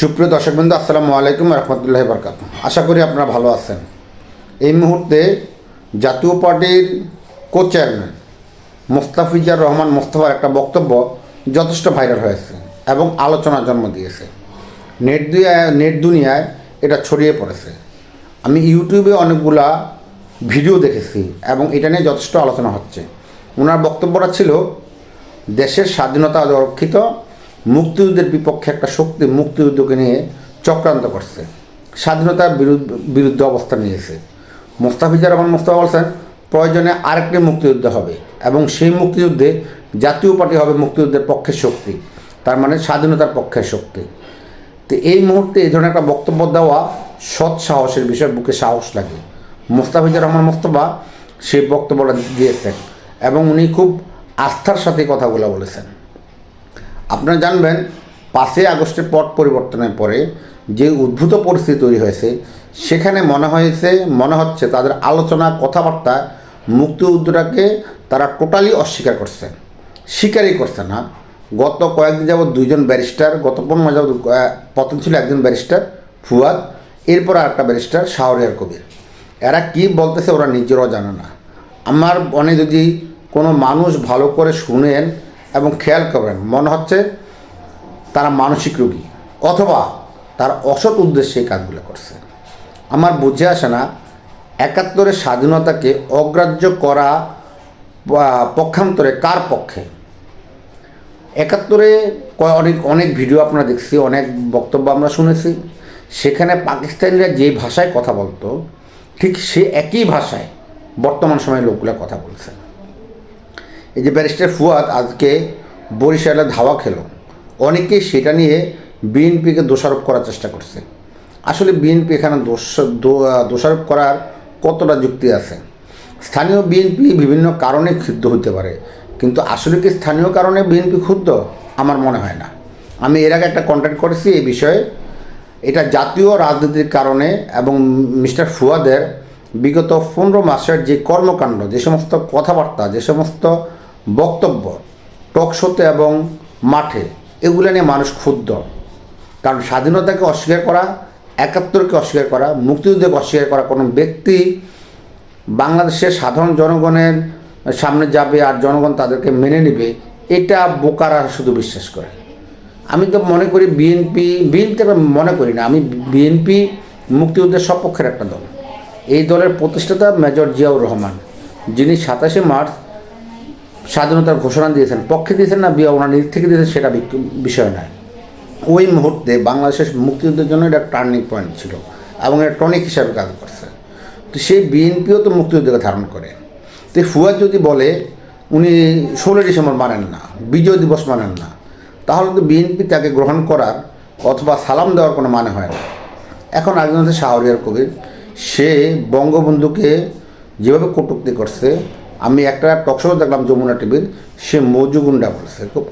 সুপ্রিয় দর্শকবৃন্দ, আসসালামু আলাইকুম রহমতুল্লাহ বরকাত আশা করি আপনারা ভালো আছেন। এই মুহূর্তে জাতীয় পার্টির কো চেয়ারম্যান মোস্তাফিজার রহমান মোস্তফার একটা বক্তব্য যথেষ্ট ভাইরাল হয়েছে এবং আলোচনার জন্ম দিয়েছে। নেট দুনিয়া নেট দুনিয়ায় এটা ছড়িয়ে পড়েছে। আমি ইউটিউবে অনেকগুলা ভিডিও দেখেছি এবং এটা নিয়ে যথেষ্ট আলোচনা হচ্ছে। ওনার বক্তব্যটা ছিল, দেশের স্বাধীনতা রক্ষিত মুক্তিযুদ্ধের বিপক্ষে একটা শক্তি মুক্তিযুদ্ধকে নিয়ে চক্রান্ত করছে। স্বাধীনতার বিরুদ্ধে বিরুদ্ধে অবস্থান নিয়েছে। মোস্তাফিজার রহমান মোস্তফা বলছেন, প্রয়োজনে আরেকটি মুক্তিযুদ্ধ হবে এবং সেই মুক্তিযুদ্ধে জাতীয় পার্টি হবে মুক্তিযুদ্ধের পক্ষের শক্তি, তার মানে স্বাধীনতার পক্ষের শক্তি। তো এই মুহূর্তে এই ধরনের একটা বক্তব্য দেওয়া সৎ সাহসের বিষয় বুকে সাহস লাগে। মোস্তাফিজুর রহমান মোস্তফা সেই বক্তব্যটা দিয়েছেন এবং উনি খুব আস্থার সাথে কথাগুলো বলেছেন। আপনারা জানবেন, পাঁচই আগস্টের পট পরিবর্তনের পরে যে উদ্ভূত পরিস্থিতি তৈরি হয়েছে, সেখানে মনে হয়েছে, মনে হচ্ছে তাদের আলোচনা, কথাবার্তা, মুক্তিযুদ্ধটাকে তারা টোটালি অস্বীকার করছে। স্বীকারই করছে না। গত কয়েকদিন যাবৎ দুইজন ব্যারিস্টার, গত পনেরো যাবৎ প্রথম ছিল একজন ব্যারিস্টার, ফুয়াদ, এরপর আর একটা ব্যারিস্টার, শাহরিয়ার কবির। এরা কি বলতেছে ওরা নিজেরাও জানে না। আমার মনে যদি কোনো মানুষ ভালো করে শুনেন এবং খেয়াল করবেন মনে হচ্ছে তারা মানসিক রোগী অথবা তার অসৎ উদ্দেশ্যে এই কাজগুলো করছে। আমার বুঝে আসে না, একাত্তরের স্বাধীনতাকে অগ্রাহ্য করা পক্ষান্তরে কার পক্ষে? একাত্তরে অনেক অনেক ভিডিও আপনারা দেখছি, অনেক বক্তব্য আমরা শুনেছি। সেখানে পাকিস্তানিরা যে ভাষায় কথা বলতো, ঠিক সে একই ভাষায় বর্তমান সময়ে লোকগুলো কথা বলছে। এই যে ব্যারিস্টার ফুয়াদ আজকে বরিশালে ধাওয়া খেলো। অনেকেই সেটা নিয়ে বিএনপিকে দোষারোপ করার চেষ্টা করছে। আসলে বিএনপি এখানে দোষ দোষারোপ করার কতটা যুক্তি আছে? স্থানীয় বিএনপি বিভিন্ন কারণে ক্ষুব্ধ হতে পারে, কিন্তু আসলে কি স্থানীয় কারণে বিএনপি ক্ষুব্ধ? আমার মনে হয় না। আমি এর আগে একটা কন্ট্যাক্ট করেছি এই বিষয়ে। এটা জাতীয় রাজনীতির কারণে এবং মিস্টার ফুয়াদের বিগত পনেরো মাসের যে কর্মকাণ্ড, যে সমস্ত কথাবার্তা, যে সমস্ত বক্তব্য টকশোতে এবং মাঠে, এগুলো নিয়ে মানুষ ক্ষুব্ধ। কারণ স্বাধীনতাকে অস্বীকার করা, একাত্তরকে অস্বীকার করা, মুক্তিযুদ্ধকে অস্বীকার করা কোনো ব্যক্তি বাংলাদেশের সাধারণ জনগণের সামনে যাবে আর জনগণ তাদেরকে মেনে নেবে, এটা বোকারা শুধু বিশ্বাস করে। আমি তো মনে করি বিএনপি বিএনপি মনে করি না, আমি বিএনপি মুক্তিযুদ্ধের সপক্ষের একটা দল। এই দলের প্রতিষ্ঠাতা মেজর জিয়াউর রহমান, যিনি সাতাশে মার্চ স্বাধীনতার ঘোষণা দিয়েছেন, পক্ষে দিয়েছেন না, বিয়া ওনার নিজ থেকে দিয়েছেন, সেটা বিষয় নয়। ওই মুহূর্তে বাংলাদেশের মুক্তিযুদ্ধের জন্য এটা টার্নিং পয়েন্ট ছিল এবং এটা টনিক হিসাবে কাজ করছে। তো সেই বিএনপিও তো মুক্তিযুদ্ধকে ধারণ করে। তো ফুয়াদ যদি বলে, উনি ষোলো ডিসেম্বর মানেন না, বিজয় দিবস মানেন না, তাহলে তো বিএনপি তাকে গ্রহণ করার অথবা সালাম দেওয়ার কোনো মানে হয় না। এখন একজন শাহরিয়ার কবির, সে বঙ্গবন্ধুকে যেভাবে কটূক্তি করছে আমি একটা টকশো দেখলাম যমুনা টিভির সে মজুগুন্ডা বলছে, খুব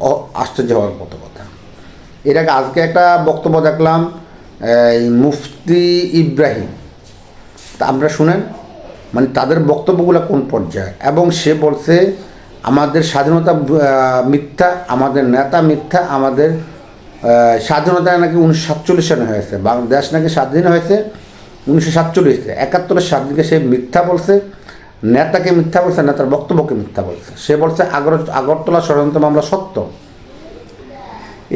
আশ্চর্য হওয়ার মতো কথা। এর আগে আজকে একটা বক্তব্য দেখলাম মুফতি ইব্রাহিম। তা আমরা শুনেন মানে তাদের বক্তব্যগুলো কোন পর্যায়ে? এবং সে বলছে, আমাদের স্বাধীনতা মিথ্যা, আমাদের নেতা মিথ্যা, আমাদের স্বাধীনতা নাকি উনিশশো সাতচল্লিশ সালে হয়েছে, বাংলাদেশ নাকি স্বাধীন হয়েছে, উনিশশো সাতচল্লিশে, একাত্তরের স্বাধীনকে সে মিথ্যা বলছে নেতাকে মিথ্যা বলছে, নেতার বক্তব্যকে মিথ্যা বলছে। সে বলছে, আগর আগরতলা ষড়যন্ত্র মামলা সত্য।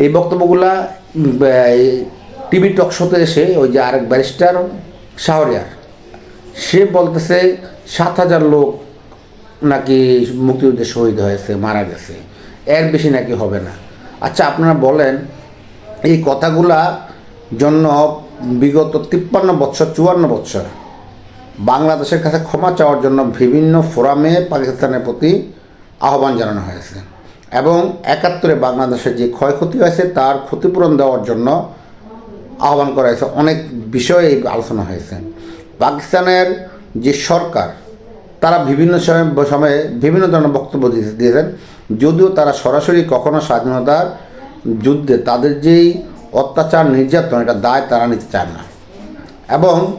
এই বক্তব্যগুলা টিভি টক শোতে এসে ওই যে আরেক ব্যারিস্টার শাহরিয়ার, সে বলতেছে, সাত হাজার লোক নাকি মুক্তিযুদ্ধে শহীদ হয়েছে, মারা গেছে। এর বেশি নাকি হবে না। আচ্ছা আপনারা বলেন, এই কথাগুলা জন্য বিগত তিপ্পান্ন বৎসর, চুয়ান্ন বৎসর বাংলাদেশের কাছে ক্ষমা চাওয়ার জন্য বিভিন্ন ফোরামে পাকিস্তানের প্রতি আহ্বান জানানো হয়েছে। এবং একাত্তরে বাংলাদেশের যে ক্ষয়ক্ষতি হয়েছে, তার ক্ষতিপূরণ দেওয়ার জন্য আহ্বান করা হয়েছে। অনেক বিষয়ে আলোচনা হয়েছে। পাকিস্তানের যে সরকার, তারা বিভিন্ন সময় বিভিন্ন ধরনের বক্তব্য দিয়ে- দিয়েছেন। যদিও তারা সরাসরি কখনো স্বাধীনতার যুদ্ধে তাদের যেই অত্যাচার, নির্যাতন, এটা দায় তারা নিতে চায় না। এবং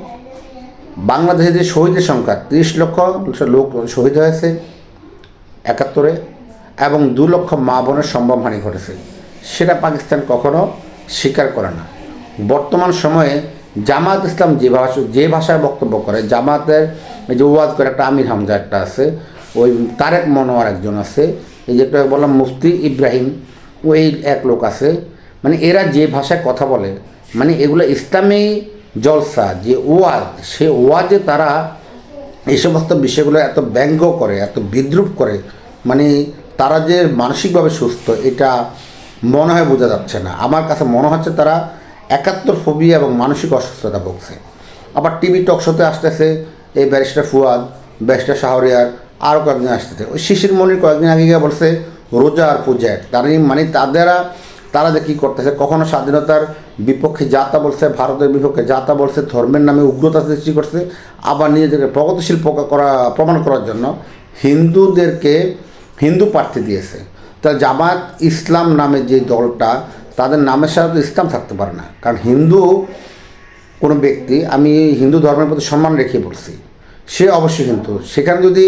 বাংলাদেশে যে শহীদের সংখ্যা, তিরিশ লক্ষ লোক শহীদ হয়েছে একাত্তরে এবং দু লক্ষ মা বোনের সম্ভব সম্ভবহানি ঘটেছে। সেটা পাকিস্তান কখনো স্বীকার করে না। বর্তমান সময়ে জামাত ইসলাম যে ভাষা, যে ভাষায় বক্তব্য করে, জামাতের যে ওয়াজ করে একটা আমির হামজা একটা আছে, ওই তারেক মনোয়ার একজন আছে, এই যে একটা বললাম মুফতি ইব্রাহিম, ওই এক লোক আছে। মানে এরা যে ভাষায় কথা বলে মানে এগুলো ইসলামী জলসা, যে ওয়াজ, সে ওয়াজে তারা এই সমস্ত বিষয়গুলো এত ব্যঙ্গ করে, এত বিদ্রুপ করে মানে তারা যে মানসিকভাবে সুস্থ, এটা মনে হয় বোঝা যাচ্ছে না। আমার কাছে মনে হচ্ছে তারা একাত্তর ফোবিয়া এবং মানসিক অসুস্থতা ভুগছে। আবার টিভি টক শোতে আসতেছে, এই ব্যারিস্টার ফুয়াদ ব্যারিস্টার শাহরিয়ার আরও কয়েকদিন আসতেছে। ওই শিশির মনির কয়েকদিন আগে গিয়ে বলছে, রোজা আর পূজা তার মানে তাদেরা তারা যে কী করতেছে, কখনো স্বাধীনতার বিপক্ষে যাতা বলছে, ভারতের বিপক্ষে যাতা বলছে, ধর্মের নামে উগ্রতা সৃষ্টি করছে, আবার নিজেদেরকে প্রগতিশীল করা, প্রমাণ করার জন্য হিন্দুদেরকে হিন্দু প্রার্থী দিয়েছে। তা জামাত ইসলাম নামে যে দলটা, তাদের নামের সাথে ইসলাম থাকতে পারে না। কারণ হিন্দু কোনো ব্যক্তি, আমি হিন্দু ধর্মের প্রতি সম্মান রেখে বলছি, সে অবশ্যই হিন্দু। সেখানে যদি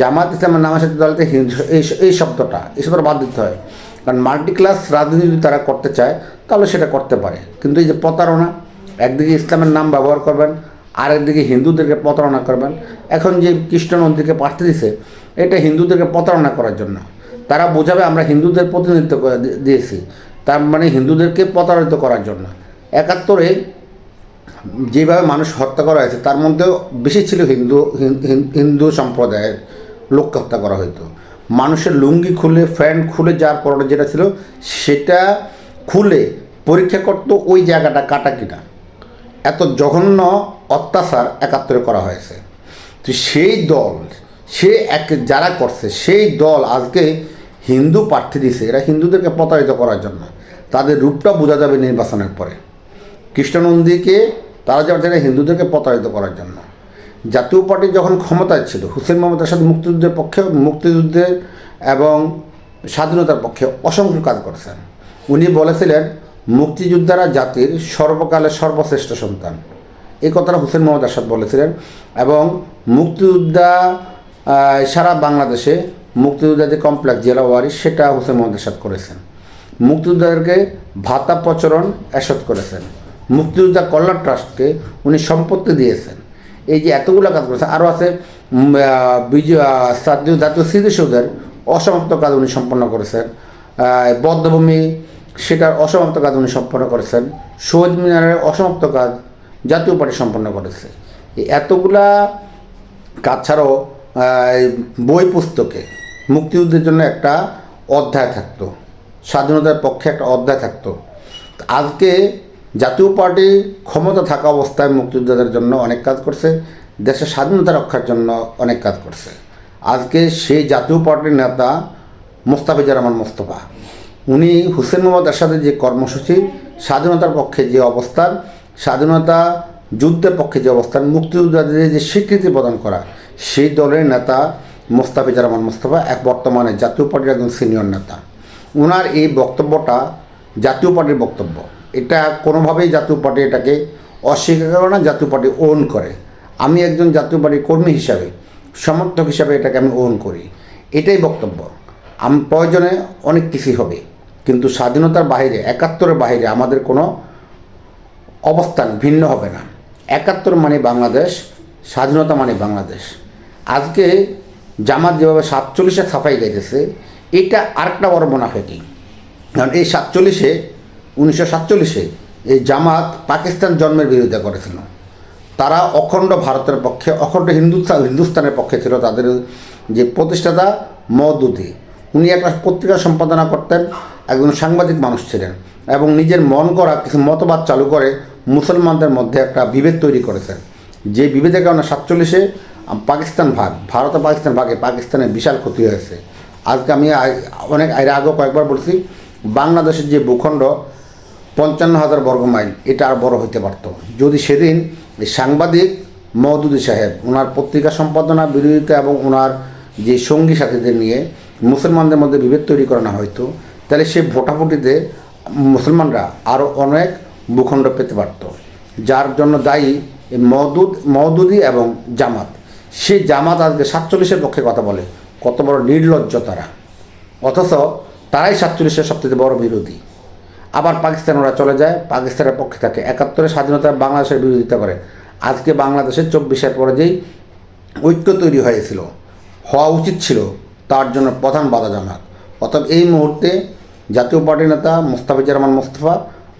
জামাত ইসলামের নামের সাথে দলতে হিন্দু, এই এই শব্দটা এই শব্দটা বাদ দিতে হয় কারণ মাল্টি ক্লাস রাজনীতি যদি তারা করতে চায়, তাহলে সেটা করতে পারে। কিন্তু এই যে প্রতারণা, একদিকে ইসলামের নাম ব্যবহার করবেন আর একদিকে হিন্দুদেরকে প্রতারণা করবেন। এখন যে কৃষ্ণ নন্দীকে প্রার্থী দিছে, এটা হিন্দুদেরকে প্রতারণা করার জন্য। তারা বোঝাবে আমরা হিন্দুদের প্রতিনিধিত্ব দিয়েছি। তার মানে হিন্দুদেরকে প্রতারিত করার জন্য। একাত্তরে যেভাবে মানুষ হত্যা করা হয়েছে, তার মধ্যেও বেশি ছিল হিন্দু, হিন- হিন- হিন্দু সম্প্রদায়ের লোককে হত্যা করা হতো মানুষের লুঙ্গি খুলে ফ্যান্ট খুলে যার পরনে যেটা ছিল, সেটা খুলে পরীক্ষা করতো ওই জায়গাটা কাটা কিনা। এত জঘন্য অত্যাচার একাত্তরে করা হয়েছে। তো সেই দল, সে এক যারা করছে, সেই দল আজকে হিন্দু প্রার্থী দিছে। এরা হিন্দুদেরকে প্রতারিত করার জন্য। তাদের রূপটা বোঝা যাবে নির্বাচনের পরে। কৃষ্ণনন্দীকে, তারা জায়গায় হিন্দুদেরকে প্রতারিত করার জন্য। জাতীয় পার্টি যখন ক্ষমতায় ছিল, হুসেন মোহাম্মদ আসাদ মুক্তিযুদ্ধের পক্ষে মুক্তিযুদ্ধের এবং স্বাধীনতার পক্ষে অসংখ্য কাজ করেছেন। উনি বলেছিলেন, মুক্তিযোদ্ধারা জাতির সর্বকালের সর্বশ্রেষ্ঠ সন্তান। এই কথাটা হুসেন মোহাম্মদ আসাদ বলেছিলেন এবং মুক্তিযোদ্ধা সারা বাংলাদেশে মুক্তিযোদ্ধা যে কমপ্লেক্স জেলা ওয়ারি সেটা হুসেন মোহাম্মদ আসাদ করেছেন। মুক্তিযোদ্ধাদেরকে ভাতা প্রচরণ এসত করেছেন। মুক্তিযোদ্ধা কল্যাণ ট্রাস্টকে উনি সম্পত্তি দিয়েছেন। এই যে এতগুলো কাজ করেছেন আরও আছে বিজয় জাতীয় স্মৃতিসৌধের অসমাপ্ত কাজ উনি সম্পন্ন করেছেন। বদ্ধভূমি, সেটার অসমাপ্ত কাজ উনি সম্পন্ন করেছেন। শহীদ মিনারের অসমাপ্ত কাজ জাতীয় পার্টি সম্পন্ন করেছে। এতগুলা কাজ ছাড়াও বই পুস্তকে মুক্তিযুদ্ধের জন্য একটা অধ্যায় থাকতো, স্বাধীনতার পক্ষে একটা অধ্যায় থাকতো। আজকে জাতীয় পার্টি ক্ষমতা থাকা অবস্থায় মুক্তিযোদ্ধাদের জন্য অনেক কাজ করছে, দেশের স্বাধীনতা রক্ষার জন্য অনেক কাজ করছে। আজকে সেই জাতীয় পার্টির নেতা মোস্তাফিজুর রহমান মোস্তফা, উনি হুসেন মোহাম্মদ এরশাদের যে কর্মসূচি, স্বাধীনতার পক্ষে যে অবস্থান, স্বাধীনতা যুদ্ধের পক্ষে যে অবস্থান, মুক্তিযোদ্ধাদের যে স্বীকৃতি প্রদান করা, সেই দলের নেতা মোস্তাফিজুর রহমান মোস্তফা এক বর্তমানে জাতীয় পার্টির একজন সিনিয়র নেতা। ওনার এই বক্তব্যটা জাতীয় পার্টির বক্তব্য। এটা কোনোভাবেই জাতীয় পার্টি এটাকে অস্বীকার করে না, জাতীয় পার্টি ওন করে। আমি একজন জাতীয় পার্টির কর্মী হিসাবে, সমর্থক হিসাবে এটাকে আমি ওন করি। এটাই বক্তব্য। আম, প্রয়োজনে অনেক কিছুই হবে, কিন্তু স্বাধীনতার বাইরে একাত্তরের বাইরে আমাদের কোনো অবস্থান ভিন্ন হবে না। একাত্তর মানে বাংলাদেশ, স্বাধীনতা মানে বাংলাদেশ। আজকে জামাত যেভাবে সাতচল্লিশে ছাপাই গাইতেছে এটা আরেকটা বড় মুনাফেকি। কারণ এই সাতচল্লিশে উনিশশো সাতচল্লিশে এই জামাত পাকিস্তান জন্মের বিরোধিতা করেছিল। তারা অখণ্ড ভারতের পক্ষে, অখণ্ড হিন্দুস্তান হিন্দুস্তানের পক্ষে ছিল তাদের যে প্রতিষ্ঠাতা মদুদি উনি একটা পত্রিকা সম্পাদনা করতেন, একজন সাংবাদিক মানুষ ছিলেন এবং নিজের মন করা কিছু মতবাদ চালু করে মুসলমানদের মধ্যে একটা বিভেদ তৈরি করেছেন। যে বিভেদের কারণে সাতচল্লিশে পাকিস্তান ভাগ, ভারত ও পাকিস্তান ভাগে পাকিস্তানের বিশাল ক্ষতি হয়েছে। আজকে আমি অনেক, এর আগেও কয়েকবার বলছি, বাংলাদেশের যে ভূখণ্ড পঞ্চান্ন হাজার বর্গ মাইল। এটা আর বড় হইতে পারত যদি সেদিন সাংবাদিক মওদুদি সাহেব ওনার পত্রিকা সম্পাদনা বিরোধিতা এবং ওনার যে সঙ্গী সাথীদের নিয়ে মুসলমানদের মধ্যে বিভেদ তৈরি করানো হয়তো তাহলে সে ভোটাভুটিতে মুসলমানরা আরও অনেক ভূখণ্ড পেতে পারত। যার জন্য দায়ী মহদুদ মহদুদি এবং জামাত। সে জামাত আজকে সাতচল্লিশের পক্ষে কথা বলে। কত বড় নির্লজ্জ তারা। অথচ তারাই সাতচল্লিশের সবথেকে বড় বিরোধী। আবার পাকিস্তান ওরা চলে যায়, পাকিস্তানের পক্ষে থাকে। একাত্তরে স্বাধীনতা বাংলাদেশের বিরোধিতা করে। আজকে বাংলাদেশের চব্বিশের পরে যেই ঐক্য তৈরি হয়েছিল, হওয়া উচিত ছিল, তার জন্য প্রধান বাধা জামাত। অর্থাৎ এই মুহূর্তে জাতীয় পার্টির নেতা মোস্তাফিজুর রহমান মোস্তফা,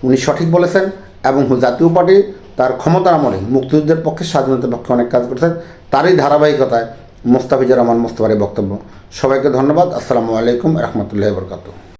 উনি সঠিক বলেছেন এবং জাতীয় পার্টি তার ক্ষমতার আমলে মুক্তিযুদ্ধের পক্ষে স্বাধীনতার পক্ষে অনেক কাজ করেছেন, তারই ধারাবাহিকতায় মোস্তাফিজুর রহমান মোস্তফার বক্তব্য। সবাইকে ধন্যবাদ। আসসালামু আলাইকুম রহমতুল্লাহ বরকাতু